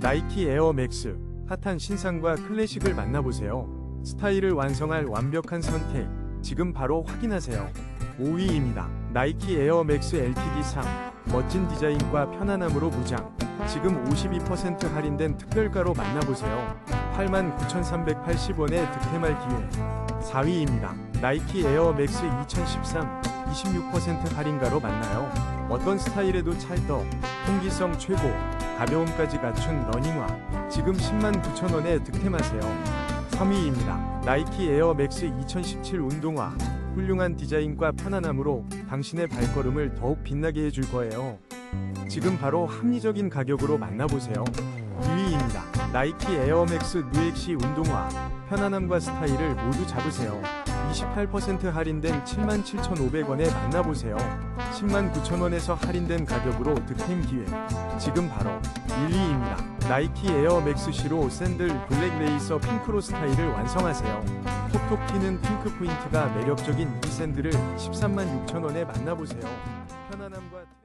나이키 에어 맥스 핫한 신상과 클래식을 만나보세요. 스타일을 완성할 완벽한 선택. 지금 바로 확인하세요. 5위입니다. 나이키 에어 맥스 LTD 3. 멋진 디자인과 편안함으로 무장. 지금 52% 할인된 특별가로 만나보세요. 89,380원의 득템할 기회. 4위입니다. 나이키 에어 맥스 2013. 26% 할인가로 만나요. 어떤 스타일에도 찰떡, 통기성 최고, 가벼움까지 갖춘 러닝화. 지금 10만 9천 원에 득템하세요. 3위입니다. 나이키 에어 맥스 2017 운동화. 훌륭한 디자인과 편안함으로 당신의 발걸음을 더욱 빛나게 해줄 거예요. 지금 바로 합리적인 가격으로 만나보세요. 2위입니다. 나이키 에어맥스 누엑시 운동화. 편안함과 스타일을 모두 잡으세요. 28% 할인된 77,500원에 만나보세요. 109,000원에서 할인된 가격으로 득템 기회. 지금 바로 1위입니다. 나이키 에어 맥스 시로 샌들 블랙 레이서 핑크로 스타일을 완성하세요. 톡톡 튀는 핑크 포인트가 매력적인 이 샌들을 13만 6천원에 만나보세요. 편안함과